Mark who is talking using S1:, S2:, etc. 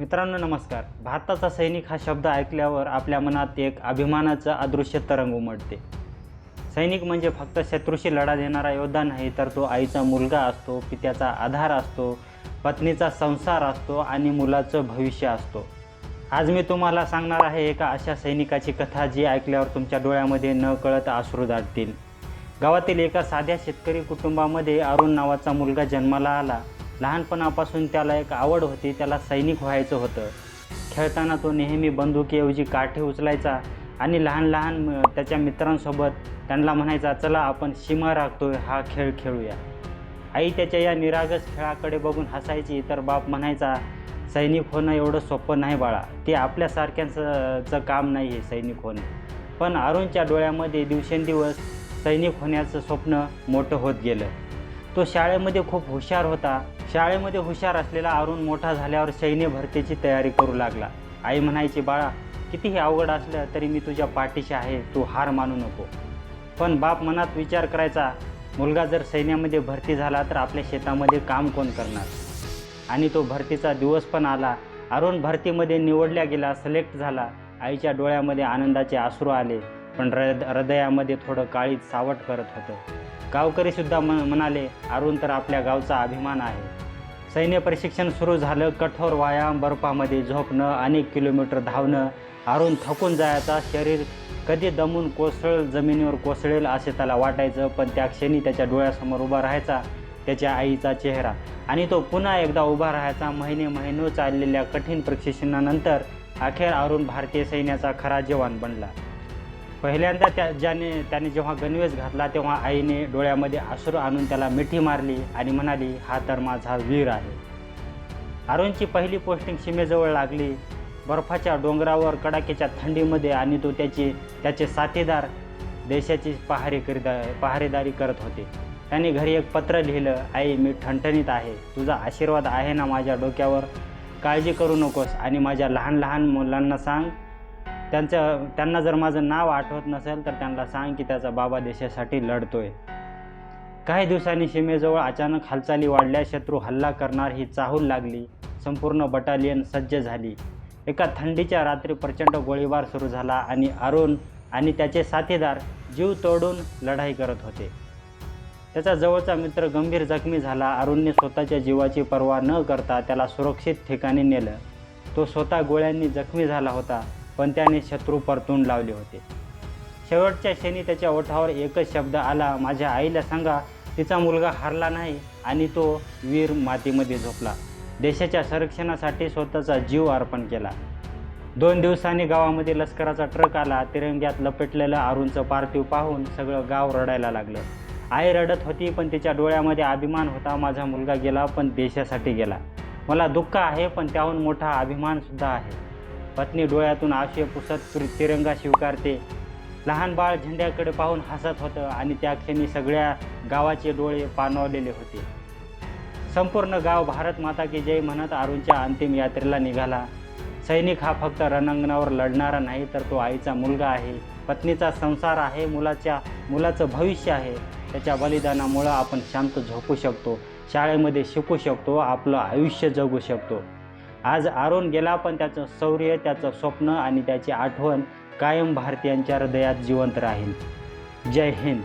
S1: मित्रांनो नमस्कार. भारताचा सैनिक हा शब्द ऐकल्यावर आपल्या मनात एक अभिमानाचं अदृश्य तरंग उमटते. सैनिक म्हणजे फक्त शत्रूशी लढा देणारा योद्धा नाही तर तो आईचा मुलगा असतो पित्याचा आधार असतो पत्नीचा संसार असतो आणि मुलाचं भविष्य असतो. आज मी तुम्हाला सांगणार आहे एका अशा सैनिकाची कथा जी ऐकल्यावर तुमच्या डोळ्यामध्ये न कळत आश्रू दाटतील गावातील एका साध्या शेतकरी कुटुंबामध्ये अरुण नावाचा मुलगा जन्माला आला. लहानपणापासून त्याला एक आवड होती त्याला सैनिक व्हायचं होतं. खेळताना तो नेहमी बंदुकीऐवजी काठे उचलायचा आणि लहान लहान म- त्याच्या मित्रांसोबत त्यांना म्हणायचा चला आपण सीमा राखतोय हा खेळ खेळूया. आई त्याच्या या निरागस खेळाकडे बघून हसायची तर बाप म्हणायचा सैनिक होणं एवढं सोपं नाही बाळा ते आपल्यासारख्यांचं चं काम नाही आहे सैनिक होणं. पण अरुणच्या डोळ्यामध्ये दिवसेंदिवस सैनिक होण्याचं स्वप्न मोठं होत गेलं. तो शाळेमध्ये खूप हुशार होता शाळेमध्ये हुशार असलेला अरुण मोठा झाल्यावर सैन्य भरतीची तयारी करू लागला. आई म्हणायची बाळा कितीही अवघड असलं तरी मी तुझ्या पाठीशी आहे तू हार मानू नको. पण बाप मनात विचार करायचा मुलगा जर सैन्यामध्ये भरती झाला तर आपल्या शेतामध्ये काम कोण करणार? आणि तो भरतीचा दिवस पण आला. अरुण भरतीमध्ये निवडल्या गेला सिलेक्ट झाला. आईच्या डोळ्यामध्ये आनंदाचे अश्रू आले. पण हृद हृदयामध्ये थोडं काळीज सावट करत होतं. गावकरीसुद्धा म म्हणाले अरुण तर आपल्या गावचा अभिमान आहे. सैन्य प्रशिक्षण सुरू झालं कठोर व्यायाम बर्फामध्ये झोपणं अनेक किलोमीटर धावणं. अरुण थकून जायचा शरीर कधी दमून कोसळ जमिनीवर कोसळेल असे त्याला वाटायचं पण त्या क्षणी त्याच्या डोळ्यासमोर उभा राहायचा त्याच्या आईचा चेहरा. आणि तो पुन्हा एकदा उभा राहायचा महिने महिनो चाललेल्या कठीण प्रशिक्षणानंतर अखेर अरुण भारतीय सैन्याचा खरा जवान बनला. पहिल्यांदा त्या ज्याने त्याने जेव्हा गणवेश घातला तेव्हा आईने डोळ्यामध्ये आसरू आणून त्याला मिठी मारली आणि म्हणाली हा तर माझा वीर आहे. अरुणची पहिली पोस्टिंग सीमेजवळ लागली. बर्फाच्या डोंगरावर कडाक्याच्या थंडीमध्ये आणि तो त्याची त्याचे साथीदार देशाची पहारी करीत पहारेदारी करत होते. त्याने घरी एक पत्र लिहिलं आई मी ठणठणीत आहे. तुझा आशीर्वाद आहे ना माझ्या डोक्यावर? काळजी करू नकोस आणि माझ्या लहान लहान मुलांना सांग त्यांचं त्यांना जर माझं नाव आठवत नसेल तर त्यांना सांग की त्याचा बाबा देशासाठी लढतोय. काही दिवसांनी सीमेजवळ अचानक हालचाली वाढल्या शत्रू हल्ला करणार ही चाहूल लागली संपूर्ण बटालियन सज्ज झाली. एका थंडीच्या रात्री प्रचंड गोळीबार सुरू झाला आणि अरुण आणि त्याचे साथीदार जीव तोडून लढाई करत होते. त्याचा जवळचा मित्र गंभीर जखमी झाला. अरुणने स्वतःच्या जीवाची पर्वा न करता त्याला सुरक्षित ठिकाणी नेलं. तो स्वतः गोळ्यांनी जखमी झाला होता. पण त्याने शत्रू परतून लावले होते. शेवटच्या क्षणी त्याच्या ओठावर एकच शब्द आला माझ्या आईला सांगा तिचा मुलगा हरला नाही आणि तो वीर मातीमध्ये झोपला. देशाच्या संरक्षणासाठी स्वतःचा जीव अर्पण केला. दोन दिवसांनी गावामध्ये लष्कराचा ट्रक आला तिरंग्यात लपेटलेलं अरुणचं पार्थिव पाहून सगळं गाव रडायला लागलं. आई रडत होती पण तिच्या डोळ्यामध्ये अभिमान होता माझा मुलगा गेला पण देशासाठी गेला. मला दुःख आहे पण त्याहून मोठा अभिमानसुद्धा आहे. पत्नी डोळ्यातून आशय पुसत तिरंगा स्वीकारते. लहान बाळ झेंड्याकडे पाहून हसत होतं आणि त्या क्षणी सगळ्या गावाचे डोळे पाणवलेले होते. संपूर्ण गाव भारत माता की जय म्हणत अरुणच्या अंतिम यात्रेला निघाला. सैनिक हा फक्त रणांगणावर लढणारा नाही तर तो आईचा मुलगा आहे. पत्नीचा संसार आहे मुलाच्या मुलाचं भविष्य आहे. त्याच्या बलिदानामुळं आपण शांत झोपू शकतो. शाळेमध्ये शिकू शकतो आपलं आयुष्य जगू शकतो. आज आरोन गेला पण त्याचं शौर्य त्याचं स्वप्न आणि त्याची आठवण कायम भारतीयांच्या हृदयात जिवंत राहील. जय हिंद.